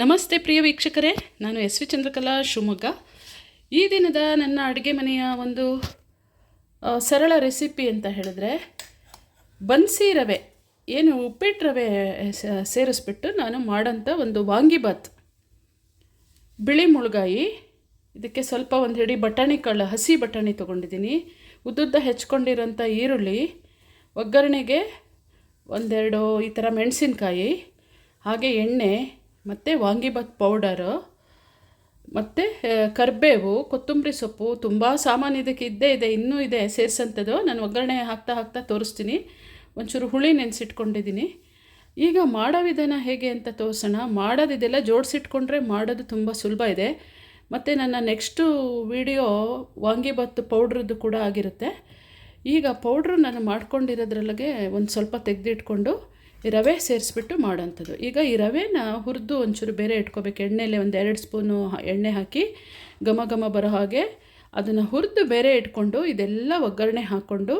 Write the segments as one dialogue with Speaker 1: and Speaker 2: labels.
Speaker 1: ನಮಸ್ತೆ ಪ್ರಿಯ ವೀಕ್ಷಕರೇ, ನಾನು ಎಸ್ ವಿ ಚಂದ್ರಕಲಾ ಶಿವಮೊಗ್ಗ. ಈ ದಿನದ ನನ್ನ ಅಡುಗೆ ಮನೆಯ ಒಂದು ಸರಳ ರೆಸಿಪಿ ಅಂತ ಹೇಳಿದ್ರೆ, ಬನ್ಸಿ ರವೆ, ಏನು ಉಪ್ಪಿಟ್ಟು ರವೆ ಸೇರಿಸ್ಬಿಟ್ಟು ನಾನು ಮಾಡೋಂಥ ಒಂದು ವಾಂಗಿಬಾತ್ ಬಿಳಿ ಮುಳುಗಾಯಿ, ಇದಕ್ಕೆ ಸ್ವಲ್ಪ ಒಂದು ಹಿಡಿ ಬಟಾಣಿ ಕಾಳು, ಹಸಿ ಬಟಾಣಿ ತೊಗೊಂಡಿದ್ದೀನಿ. ಉದ್ದುದ್ದ ಹೆಚ್ಕೊಂಡಿರೋಂಥ ಈರುಳ್ಳಿ, ಒಗ್ಗರಣೆಗೆ ಒಂದೆರಡು ಈ ಥರ ಮೆಣಸಿನಕಾಯಿ, ಹಾಗೆ ಎಣ್ಣೆ ಮತ್ತು ವಾಂಗಿಬಾತ್ ಪೌಡರು ಮತ್ತು ಕರಿಬೇವು, ಕೊತ್ತಂಬರಿ ಸೊಪ್ಪು, ತುಂಬ ಸಾಮಾನು ಇದಕ್ಕೆ ಇದ್ದೇ ಇದೆ, ಇನ್ನೂ ಇದೆ ಸೇರಿಸಂಥದ್ದು ನಾನು ಒಗ್ಗರಣೆ ಹಾಕ್ತಾ ಹಾಕ್ತಾ ತೋರಿಸ್ತೀನಿ. ಒಂಚೂರು ಹುಳಿ ನೆನೆಸಿಟ್ಕೊಂಡಿದ್ದೀನಿ. ಈಗ ಮಾಡೋ ವಿಧಾನ ಹೇಗೆ ಅಂತ ತೋರಿಸೋಣ. ಮಾಡೋದಿದೆಲ್ಲ ಜೋಡಿಸಿಟ್ಕೊಂಡ್ರೆ ಮಾಡೋದು ತುಂಬ ಸುಲಭ ಇದೆ. ಮತ್ತು ನನ್ನ ನೆಕ್ಸ್ಟು ವಿಡಿಯೋ ವಾಂಗಿಬಾತ್ ಪೌಡ್ರದ್ದು ಕೂಡ ಆಗಿರುತ್ತೆ. ಈಗ ಪೌಡ್ರು ನಾನು ಮಾಡ್ಕೊಂಡಿರೋದ್ರೊಳಗೆ ಒಂದು ಸ್ವಲ್ಪ ತೆಗೆದಿಟ್ಕೊಂಡು ರವೆ ಸೇರಿಸ್ಬಿಟ್ಟು ಮಾಡೋಂಥದ್ದು. ಈಗ ಈ ರವೆನ ಹುರಿದು ಒಂಚೂರು ಬೇರೆ ಇಟ್ಕೋಬೇಕು. ಎಣ್ಣೆಲೆ ಒಂದು ಎರಡು ಸ್ಪೂನು ಎಣ್ಣೆ ಹಾಕಿ ಘಮ ಘಮ ಬರೋ ಹಾಗೆ ಅದನ್ನು ಹುರಿದು ಬೇರೆ ಇಟ್ಕೊಂಡು ಇದೆಲ್ಲ ಒಗ್ಗರಣೆ ಹಾಕ್ಕೊಂಡು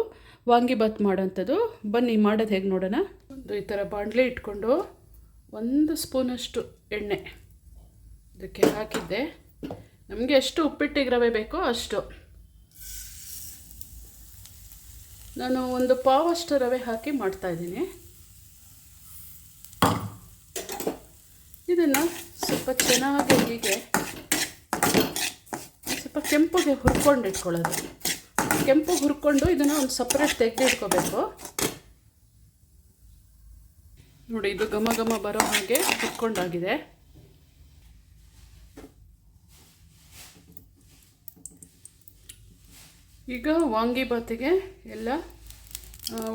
Speaker 1: ವಾಂಗಿಬಾತ್ ಮಾಡೋಂಥದ್ದು. ಬನ್ನಿ, ಮಾಡೋದು ಹೇಗೆ ನೋಡೋಣ. ಒಂದು ಈ ಥರ ಬಾಣಲೆ ಇಟ್ಕೊಂಡು ಒಂದು ಸ್ಪೂನಷ್ಟು ಎಣ್ಣೆ ಇದಕ್ಕೆ ಹಾಕಿದ್ದೆ. ನಮಗೆ ಎಷ್ಟು ಉಪ್ಪಿಟ್ಟಿಗೆ ರವೆ ಬೇಕೋ ಅಷ್ಟು. ನಾನು ಒಂದು ಪಾವಷ್ಟು ರವೆ ಹಾಕಿ ಮಾಡ್ತಾಯಿದ್ದೀನಿ ಇದನ್ನು ಸ್ವಲ್ಪ ಚೆನ್ನಾಗಿ ಹೀಗೆ ಸ್ವಲ್ಪ ಕೆಂಪುಗೆ ಹುರ್ಕೊಂಡು ಇಟ್ಕೊಳ್ಳೋದು. ಕೆಂಪು ಹುರ್ಕೊಂಡು ಇದನ್ನು ಒಂದು ಸಪ್ರೇಟ್ ತೆಗೆದಿಟ್ಕೋಬೇಕು ನೋಡಿ, ಇದು ಘಮ ಘಮ ಬರೋ ಹಾಗೆ ಹುರ್ಕೊಂಡಾಗಿದೆ. ಈಗ ವಾಂಗಿಬಾತಿಗೆ ಎಲ್ಲ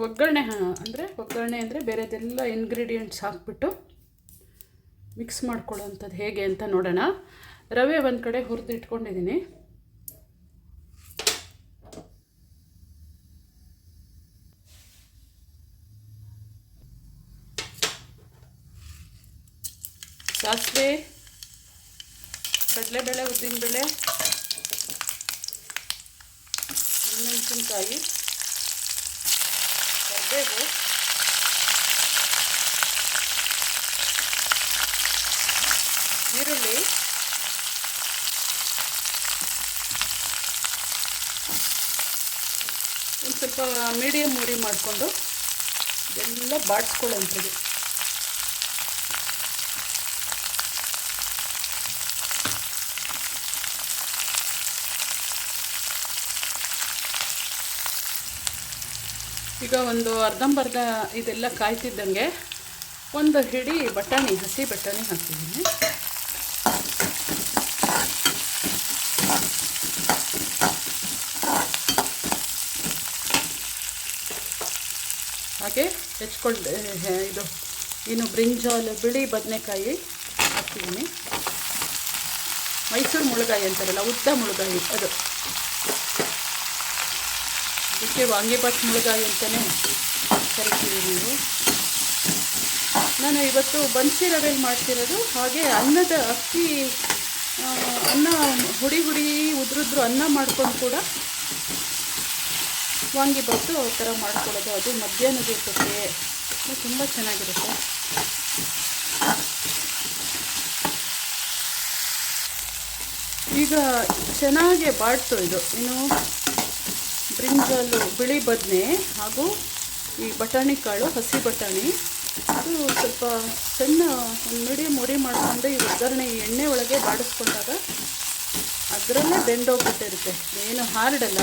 Speaker 1: ಒಗ್ಗರಣೆ, ಅಂದರೆ ಒಗ್ಗರಣೆ ಅಂದರೆ ಬೇರೆದೆಲ್ಲ ಇಂಗ್ರೀಡಿಯೆಂಟ್ಸ್ ಹಾಕ್ಬಿಟ್ಟು ಮಿಕ್ಸ್ ಮಾಡ್ಕೊಳ್ಳೋವಂಥದ್ದು ಹೇಗೆ ಅಂತ ನೋಡೋಣ. ರವೆ ಒಂದು ಕಡೆ ಹುರಿದು ಇಟ್ಕೊಂಡಿದ್ದೀನಿ. ಸಾಸಿವೆ, ಕಡಲೆಬೇಳೆ, ಉದ್ದಿನಬೇಳೆ ಮೆಣಸಿನ್ಕಾಯಿ ಕರಿಬೇವು ಈರುಳ್ಳಿ ಒಂದು ಸ್ವಲ್ಪ ಮೀಡಿಯಮ್ ಉರಿ ಮಾಡಿಕೊಂಡು ಇದೆಲ್ಲ ಬಾಡಿಸ್ಕೊಳ್ಳೋಂಥದ್ದು. ಈಗ ಒಂದು ಅರ್ಧಂಬರ್ಧ ಇದೆಲ್ಲ ಕಾಯ್ತಿದ್ದಂಗೆ ಒಂದು ಹಿಡಿ ಬಟಾಣಿ, ಹಸಿ ಬಟಾಣಿ ಹಾಕಿದ್ದೀನಿ ಹಾಗೆ ಹೆಚ್ಕೊಂಡು ಇದು ಏನು ಬ್ರಿಂಜಾಲ್, ಬಿಳಿ ಬದನೆಕಾಯಿ ಹಾಕ್ತೀನಿ. ಮೈಸೂರು ಮುಳುಗಾಯಿ ಅಂತಾರಲ್ಲ, ಉದ್ದ ಮುಳುಗಾಯಿ ಅದು. ಇದಕ್ಕೆ ವಾಂಗಿಬಾತ್ ಮುಳುಗಾಯಿ ಅಂತಲೇ ಕರಿತೀವಿ ನೀವು. ನಾನು ಇವತ್ತು ಬನ್ಸಿ ರವೆಯಲ್ಲಿ ಮಾಡ್ತಿರೋದು, ಹಾಗೆ ಅನ್ನದ ಅಕ್ಕಿ ಅನ್ನ ಹುಡಿ ಹುಡಿ ಉದ್ರುದ್ರು ಅನ್ನ ಮಾಡ್ಕೊಂಡು ಕೂಡ ವಾಂಗಿಬಾತು ಆ ಥರ ಮಾಡ್ಕೊಳ್ಳೋದು. ಅದು ಮಧ್ಯಾಹ್ನದ ಊಟಕ್ಕೆ ತುಂಬ ಚೆನ್ನಾಗಿರುತ್ತೆ. ಈಗ ಚೆನ್ನಾಗೆ ಬಾಡ್ತು ಇದು. ಇನ್ನು ಬ್ರಿಂಜಾಲು ಬಿಳಿ ಬದನೆ ಹಾಗೂ ಈ ಬಟಾಣಿ ಕಾಳು, ಹಸಿ ಬಟಾಣಿ. ಅದು ಸ್ವಲ್ಪ ಸಣ್ಣ ಒಂದು ಮೀಡಿಯಮ್ ಉರಿ ಮಾಡಿಕೊಂಡು ಈ ಒಗ್ಗರಣೆ ಎಣ್ಣೆ ಒಳಗೆ ಬಾಡಿಸ್ಕೊಂಡಾಗ ಅದರಲ್ಲೇ ಬೆಂಡೋಗ್ಬಿಟ್ಟಿರುತ್ತೆ ಏನು ಹಾರ್ಡಲ್ಲ.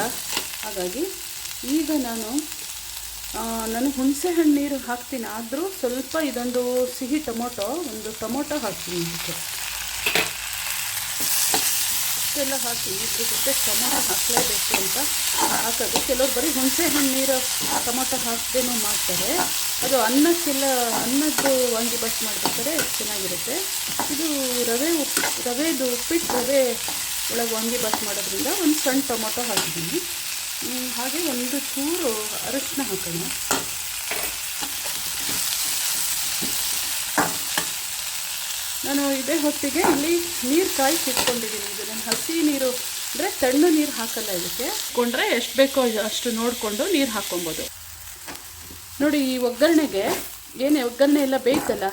Speaker 1: ಹಾಗಾಗಿ ಈಗ ನಾನು ನಾನು ಹುಣಸೆ ಹಣ್ಣು ನೀರು ಹಾಕ್ತೀನಿ. ಆದರೂ ಸ್ವಲ್ಪ ಇದೊಂದು ಸಿಹಿ ಟೊಮೊಟೊ, ಒಂದು ಟೊಮೊಟೊ ಹಾಕ್ತೀನಿ ಇದಕ್ಕೆ. ಇಷ್ಟೆಲ್ಲ ಹಾಕಿ ಇದ್ರ ಜೊತೆ ಟೊಮೊಟೊ ಹಾಕಲೇಬೇಕು ಅಂತ ಹಾಕೋದು. ಕೆಲವ್ರು ಬರೀ ಹುಣಸೆ ಹಣ್ಣು ನೀರು ಟೊಮೊಟೊ ಹಾಕ್ದೇನೂ ಮಾಡ್ತಾರೆ. ಅದು ಅನ್ನಕ್ಕೆಲ್ಲ, ಅನ್ನದ್ದು ವಾಂಗಿಬಾತ್ ಮಾಡ್ಬೇಕಾದ್ರೆ ಚೆನ್ನಾಗಿರುತ್ತೆ. ಇದು ರವೆ ಉಪ್ಪು ರವೆದು ಉಪ್ಪಿಟ್ಟು ರವೆ ಒಳಗೆ ವಾಂಗಿಬಾತ್ ಮಾಡೋದ್ರಿಂದ ಒಂದು ಸಣ್ಣ ಟೊಮೊಟೊ ಹಾಕಿದ್ದೀನಿ ಹಾಗೆ ಒಂದು ಚೂರು ಅರಶಿನ ಹಾಕೋಣ. ನಾನು ಇದೇ ಹೊತ್ತಿಗೆ ಇಲ್ಲಿ ನೀರು ಕಾಯಿಸಿ ಇಟ್ಕೊಂಡಿದ್ದೀನಿ ಇದು ನಾನು ಹಸಿ ನೀರು ಅಂದರೆ ತಣ್ಣು ನೀರು ಹಾಕಲ್ಲ ಇದಕ್ಕೆ. ಕೊಂಡ್ರೆ ಎಷ್ಟು ಬೇಕೋ ಅಷ್ಟು ನೋಡಿಕೊಂಡು ನೀರು ಹಾಕ್ಕೊಬೋದು. ನೋಡಿ, ಈ ಒಗ್ಗರಣೆಗೆ ಏನೇ ಒಗ್ಗರಣೆ ಎಲ್ಲ ಬೇಯ್ತಲ್ಲ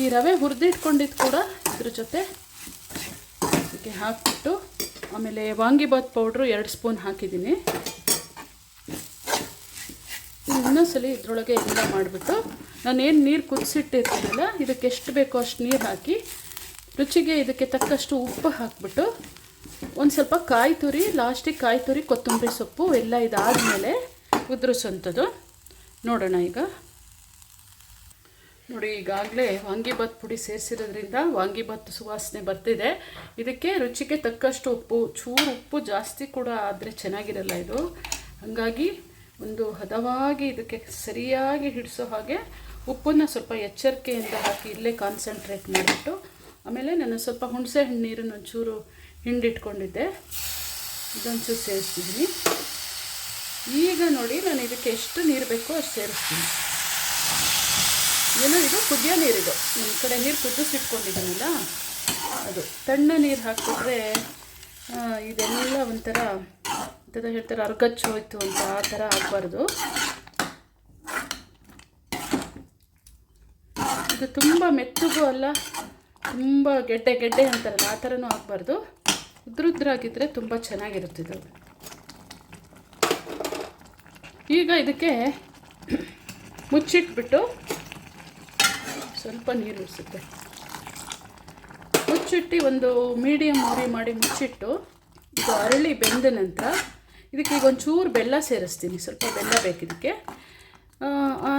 Speaker 1: ಈ ರವೆ ಹುರಿದಿಟ್ಕೊಂಡಿದ್ದು ಕೂಡ ಇದ್ರ ಜೊತೆ ಇದಕ್ಕೆ ಹಾಕ್ಬಿಟ್ಟು ಆಮೇಲೆ ವಾಂಗಿಬಾತ್ ಪೌಡ್ರು ಎರಡು ಸ್ಪೂನ್ ಹಾಕಿದ್ದೀನಿ. ಇನ್ನೊಂದ್ಸಲಿ ಇದರೊಳಗೆ ಎಲ್ಲ ಮಾಡಿಬಿಟ್ಟು ನಾನೇನು ನೀರು ಕುದಿಸಿಟ್ಟಿರ್ತೀನಲ್ಲ, ಇದಕ್ಕೆ ಎಷ್ಟು ಬೇಕೋ ಅಷ್ಟು ನೀರು ಹಾಕಿ ರುಚಿಗೆ ಇದಕ್ಕೆ ತಕ್ಕಷ್ಟು ಉಪ್ಪು ಹಾಕ್ಬಿಟ್ಟು ಒಂದು ಸ್ವಲ್ಪ ಕಾಯಿ ತುರಿ, ಲಾಸ್ಟಿಗೆ ಕಾಯಿ ತುರಿ ಕೊತ್ತಂಬರಿ ಸೊಪ್ಪು ಎಲ್ಲ ಇದಾದಮೇಲೆ ಉದುರಿಸೋಂಥದ್ದು ನೋಡೋಣ ಈಗ. ನೋಡಿ, ಈಗಾಗಲೇ ವಾಂಗಿಭಾತ್ ಪುಡಿ ಸೇರಿಸಿರೋದ್ರಿಂದ ವಾಂಗಿಭಾತ್ ಸುವಾಸನೆ ಬರ್ತಿದೆ. ಇದಕ್ಕೆ ರುಚಿಗೆ ತಕ್ಕಷ್ಟು ಉಪ್ಪು, ಚೂರು ಉಪ್ಪು ಜಾಸ್ತಿ ಕೂಡ ಆದರೆ ಚೆನ್ನಾಗಿರಲ್ಲ ಇದು. ಹಾಗಾಗಿ ಒಂದು ಹದವಾಗಿ ಇದಕ್ಕೆ ಸರಿಯಾಗಿ ಹಿಡಿಸೋ ಹಾಗೆ ಉಪ್ಪನ್ನು ಸ್ವಲ್ಪ ಎಚ್ಚರಿಕೆಯಿಂದ ಹಾಕಿ ಇಲ್ಲೇ ಕಾನ್ಸಂಟ್ರೇಟ್ ಮಾಡಿಬಿಟ್ಟು, ಆಮೇಲೆ ನಾನು ಸ್ವಲ್ಪ ಹುಣಸೆ ಹಣ್ಣು ನೀರನ್ನು ಒಂಚೂರು ಹಿಂಡಿಟ್ಕೊಂಡಿದ್ದೆ. ಇದೊಂಚೂರು ಸೇರಿಸ್ತಿದ್ದೀನಿ ಈಗ ನೋಡಿ, ನಾನು ಇದಕ್ಕೆ ಎಷ್ಟು ನೀರು ಬೇಕೋ ಅಷ್ಟು ಸೇರಿಸ್ತೀನಿ. ಏನೋ ಇದು ಕುದಿಯೋ ನೀರಿದು ನಮ್ಮ ಕಡೆ ನೀರು ಕುದಿಸಿಟ್ಕೊಂಡಿದ್ದೀನಲ್ಲ, ಅದು. ತಣ್ಣ ನೀರು ಹಾಕಿಬಿಟ್ರೆ ಇದೆಲ್ಲ ಒಂಥರ ಅಂತ ಹೇಳ್ತಾರೆ ಅರ್ಗಚ್ಚು ಹೋಯ್ತು ಅಂತ ಆ ಥರ ಆಗಬಾರ್ದು. ಇದು ತುಂಬ ಮೆತ್ತಗೂ ಅಲ್ಲ, ತುಂಬ ಗೆಡ್ಡೆ ಗೆಡ್ಡೆ ಅಂತಾರಲ್ಲ, ಆ ಥರನೂ ಆಗಬಾರ್ದು. ಉದ್ರುದ್ರಾಗಿದ್ದರೆ ತುಂಬ ಚೆನ್ನಾಗಿರುತ್ತಿದ್ದು ಈಗ ಇದಕ್ಕೆ ಮುಚ್ಚಿಟ್ಬಿಟ್ಟು ಸ್ವಲ್ಪ ನೀರು ಉಳಿಸುತ್ತೆ. ಮುಚ್ಚಿಟ್ಟು ಒಂದು ಮೀಡಿಯಮ್ ಉರಿ ಮಾಡಿ ಮುಚ್ಚಿಟ್ಟು ಇದು ಅರಳಿ ಬೆಂದ ನಂತರ ಇದಕ್ಕೆ ಈಗ ಒಂಚೂರು ಬೆಲ್ಲ ಸೇರಿಸ್ತೀನಿ. ಸ್ವಲ್ಪ ಬೆಲ್ಲ ಬೇಕಿದಕ್ಕೆ ಆ,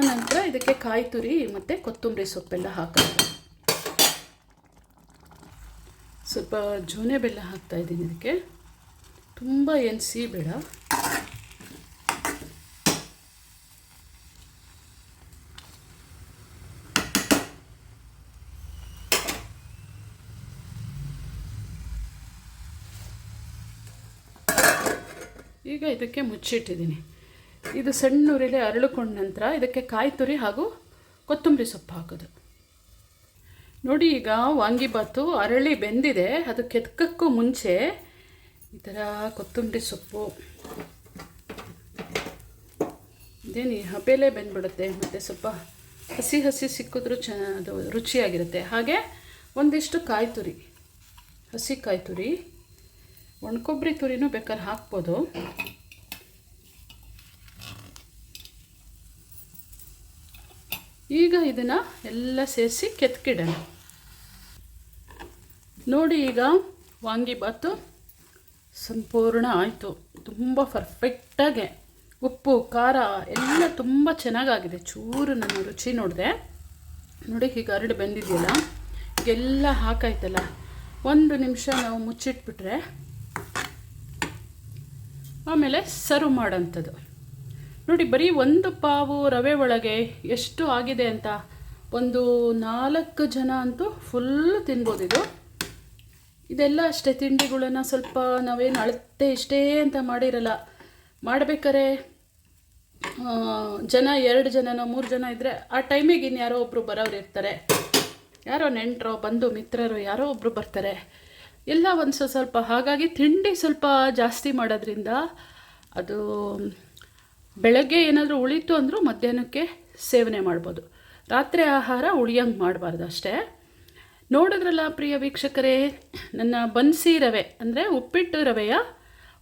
Speaker 1: ನಂತರ ಇದಕ್ಕೆ ಕಾಯಿ ತುರಿ ಮತ್ತು ಕೊತ್ತಂಬರಿ ಸೊಪ್ಪೆಲ್ಲ ಹಾಕೋದು ಸ್ವಲ್ಪ ಜೋನೆ ಬೆಲ್ಲ ಹಾಕ್ತಾ ಇದ್ದೀನಿ ಇದಕ್ಕೆ. ತುಂಬ ಏನು ಸಿಹಿ ಬೇಡ. ಈಗ ಇದಕ್ಕೆ ಮುಚ್ಚಿಟ್ಟಿದ್ದೀನಿ. ಇದು ಸಣ್ಣ ಉರಿಲಿ ಅರಳುಕೊಂಡ ನಂತರ ಇದಕ್ಕೆ ಕಾಯಿ ತುರಿ ಹಾಗೂ ಕೊತ್ತಂಬರಿ ಸೊಪ್ಪು ಹಾಕೋದು. ನೋಡಿ ಈಗ ವಾಂಗಿಬಾತು ಅರಳಿ ಬೆಂದಿದೆ. ಅದು ಕೆತ್ಕಕ್ಕೂ ಮುಂಚೆ ಈ ಥರ ಕೊತ್ತಂಬರಿ ಸೊಪ್ಪು. ಇದೇನು ಹಬೆಲೆ ಬೆಂದ್ಬಿಡುತ್ತೆ, ಮತ್ತು ಸ್ವಲ್ಪ ಹಸಿ ಹಸಿ ಸಿಕ್ಕಿದ್ರೂ ಚ, ಅದು ರುಚಿಯಾಗಿರುತ್ತೆ. ಹಾಗೆ ಒಂದಿಷ್ಟು ಕಾಯಿ ತುರಿ, ಹಸಿ ಕಾಯಿ ತುರಿ. ಒಣಕೊಬ್ಬರಿ ತುರಿನೂ ಬೇಕಾದ್ರೆ ಹಾಕ್ಬೋದು. ಈಗ ಇದನ್ನು ಎಲ್ಲ ಸೇರಿಸಿ ಕೆತ್ಕಿಡೋಣ. ನೋಡಿ ಈಗ ವಾಂಗಿಬಾತು ಸಂಪೂರ್ಣ ಆಯಿತು. ತುಂಬ ಪರ್ಫೆಕ್ಟಾಗೆ ಉಪ್ಪು, ಖಾರ ಎಲ್ಲ ತುಂಬ ಚೆನ್ನಾಗಾಗಿದೆ. ಚೂರು ನಾನು ರುಚಿ ನೋಡಿದೆ. ನೋಡಿ ಈಗ ಹರಡು ಬೆಂದಿದೆಯಲ್ಲ, ಎಲ್ಲ ಹಾಕಾಯ್ತಲ್ಲ. ಒಂದು ನಿಮಿಷ ನಾವು ಮುಚ್ಚಿಟ್ಬಿಟ್ರೆ ಆಮೇಲೆ ಸರ್ವ್ ಮಾಡೋಂಥದ್ದು ನೋಡಿ, ಬರೀ ಒಂದು ಪಾವು ರವೆ ಒಳಗೆ ಎಷ್ಟು ಆಗಿದೆ ಅಂತ? ಒಂದು ನಾಲ್ಕು ಜನ ಅಂತೂ ಫುಲ್ ತಿನ್ಬೋದು ಇದು. ಇದೆಲ್ಲ ಅಷ್ಟೇ, ತಿಂಡಿಗಳನ್ನ ಸ್ವಲ್ಪ ನಾವೇನು ಅಳತೆ ಇಷ್ಟೇ ಅಂತ ಮಾಡಿರಲ್ಲ. ಮಾಡ್ಬೇಕಾರೆ ಜನ, ಎರಡು ಜನನೋ, ಮೂರು ಜನ ಇದ್ದರೆ ಆ ಟೈಮಿಗೆ ಇನ್ಯಾರೋ ಯಾರೋ ಒಬ್ಬರು ಬರೋರು ಇರ್ತಾರೆ. ಯಾರೋ ನೆಂಟರೋ, ಬಂಧು, ಮಿತ್ರರು, ಯಾರೋ ಒಬ್ಬರು ಬರ್ತಾರೆ. ಎಲ್ಲ ಒಂದು ಸ್ವಲ್ಪ ಹಾಗಾಗಿ ತಿಂಡಿ ಸ್ವಲ್ಪ ಜಾಸ್ತಿ ಮಾಡೋದ್ರಿಂದ ಅದು ಬೆಳಗ್ಗೆ ಏನಾದರೂ ಉಳಿತು ಅಂದರೂ ಮಧ್ಯಾಹ್ನಕ್ಕೆ ಸೇವನೆ ಮಾಡ್ಬೋದು. ರಾತ್ರಿ ಆಹಾರ ಉಳಿಯಂಗೆ ಮಾಡಬಾರ್ದು ಅಷ್ಟೇ ನೋಡಿದ್ರಲ್ಲ ಪ್ರಿಯ ವೀಕ್ಷಕರೇ, ನನ್ನ ಬನ್ಸಿ ರವೆ ಅಂದರೆ ಉಪ್ಪಿಟ್ಟು ರವೆಯ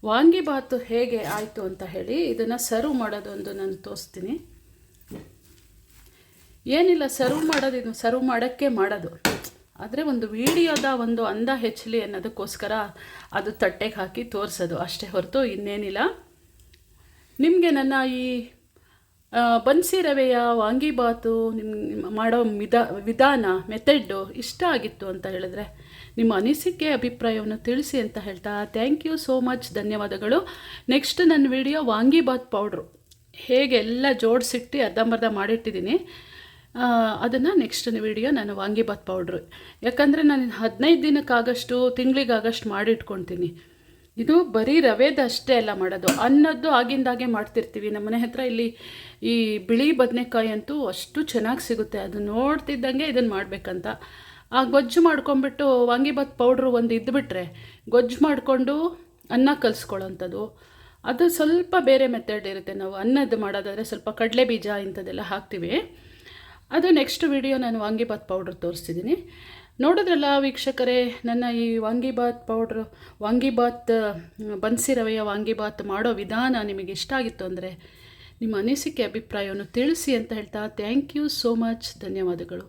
Speaker 1: ವಾಂಗಿಬಾತು ಹೇಗೆ ಆಯಿತು ಅಂತ ಹೇಳಿ ಇದನ್ನು ಸರ್ವ್ ಮಾಡೋದೊಂದು ನಾನು ತೋರಿಸ್ತೀನಿ. ಏನಿಲ್ಲ, ಸರ್ವ್ ಮಾಡೋದು ಇದು, ಸರ್ವ್ ಮಾಡೋಕ್ಕೆ ಮಾಡೋದು. ಆದರೆ ಒಂದು ವಿಡಿಯೋದ ಒಂದು ಅಂದ ಹೆಚ್ಚಲಿ ಅನ್ನೋದಕ್ಕೋಸ್ಕರ ಅದು ತಟ್ಟೆಗೆ ಹಾಕಿ ತೋರಿಸೋದು. ಅಷ್ಟೇ ಹೊರತು ಇನ್ನೇನಿಲ್ಲ. ನಿಮಗೆ ನನ್ನ ಈ ಬನ್ಸಿ ರವೆಯ ವಾಂಗಿಬಾತು ನಿಮ್ಮ ಮಾಡೋ ವಿಧ ವಿಧಾನ ಮೆಥಡ್ಡು ಇಷ್ಟ ಆಗಿತ್ತು ಅಂತ ಹೇಳಿದ್ರೆ ನಿಮ್ಮ ಅನಿಸಿಕೆ, ಅಭಿಪ್ರಾಯವನ್ನು ತಿಳಿಸಿ ಅಂತ ಹೇಳ್ತಾ ಥ್ಯಾಂಕ್ ಯು ಸೋ ಮಚ್ ಧನ್ಯವಾದಗಳು. ನೆಕ್ಸ್ಟ್ ನನ್ನ ವಿಡಿಯೋ ವಾಂಗಿಬಾತ್ ಪೌಡ್ರು ಹೇಗೆ ಎಲ್ಲ ಜೋಡಿಸಿಟ್ಟು ಅರ್ಧಂಬರ್ಧ ಮಾಡಿಟ್ಟಿದ್ದೀನಿ. ಅದನ್ನು ನೆಕ್ಸ್ಟ್ ವಿಡಿಯೋ ನಾನು ವಾಂಗಿಭಾತ್ ಪೌಡ್ರು ಯಾಕಂದರೆ ನಾನು ಹದಿನೈದು ದಿನಕ್ಕಾಗಷ್ಟು, ತಿಂಗಳಿಗಾಗಷ್ಟು ಮಾಡಿಟ್ಕೊಳ್ತೀನಿ. ಇದು ಬರೀ ರವೆದ ಅಷ್ಟೇ ಅಲ್ಲ ಮಾಡೋದು. ಅನ್ನದ್ದು ಆಗಿಂದಾಗೆ ಮಾಡ್ತಿರ್ತೀವಿ. ನಮ್ಮ ಮನೆ ಹತ್ರ ಇಲ್ಲಿ ಈ ಬಿಳಿ ಬದನೆಕಾಯಿ ಅಂತೂ ಅಷ್ಟು ಚೆನ್ನಾಗಿ ಸಿಗುತ್ತೆ. ಅದು ನೋಡ್ತಿದ್ದಂಗೆ ಇದನ್ನು ಮಾಡಬೇಕಂತ. ಆ ಗೊಜ್ಜು ಮಾಡ್ಕೊಂಬಿಟ್ಟು ವಾಂಗಿಭಾತ್ ಪೌಡ್ರು ಒಂದು ಇದ್ದುಬಿಟ್ರೆ ಗೊಜ್ಜು ಮಾಡಿಕೊಂಡು ಅನ್ನ ಕಲಿಸ್ಕೊಳ್ಳೋಂಥದ್ದು. ಅದು ಸ್ವಲ್ಪ ಬೇರೆ ಮೆಥಡ್ ಇರುತ್ತೆ. ನಾವು ಅನ್ನದ್ದು ಮಾಡೋದಾದರೆ ಸ್ವಲ್ಪ ಕಡಲೆ ಬೀಜ ಇಂಥದ್ದೆಲ್ಲ ಹಾಕ್ತೀವಿ. ಅದು ನೆಕ್ಸ್ಟ್ ವಿಡಿಯೋ ನಾನು ವಾಂಗಿಬಾತ್ ಪೌಡ್ರ್ ತೋರಿಸ್ತಿದ್ದೀನಿ ನೋಡಿದ್ರಲ್ಲ ವೀಕ್ಷಕರೇ, ನನ್ನ ಈ ವಾಂಗಿಬಾತ್ ಪೌಡ್ರು ವಾಂಗಿಬಾತ್ ಬನ್ಸಿ ರವೆಯ ವಾಂಗಿಬಾತ್ ಮಾಡೋ ವಿಧಾನ ನಿಮಗೆ ಇಷ್ಟ ಆಗಿತ್ತು ಅಂದರೆ ನಿಮ್ಮ ಅನಿಸಿಕೆ, ಅಭಿಪ್ರಾಯವನ್ನು ತಿಳಿಸಿ ಅಂತ ಹೇಳ್ತಾ ಥ್ಯಾಂಕ್ ಯು ಸೋ ಮಚ್ ಧನ್ಯವಾದಗಳು.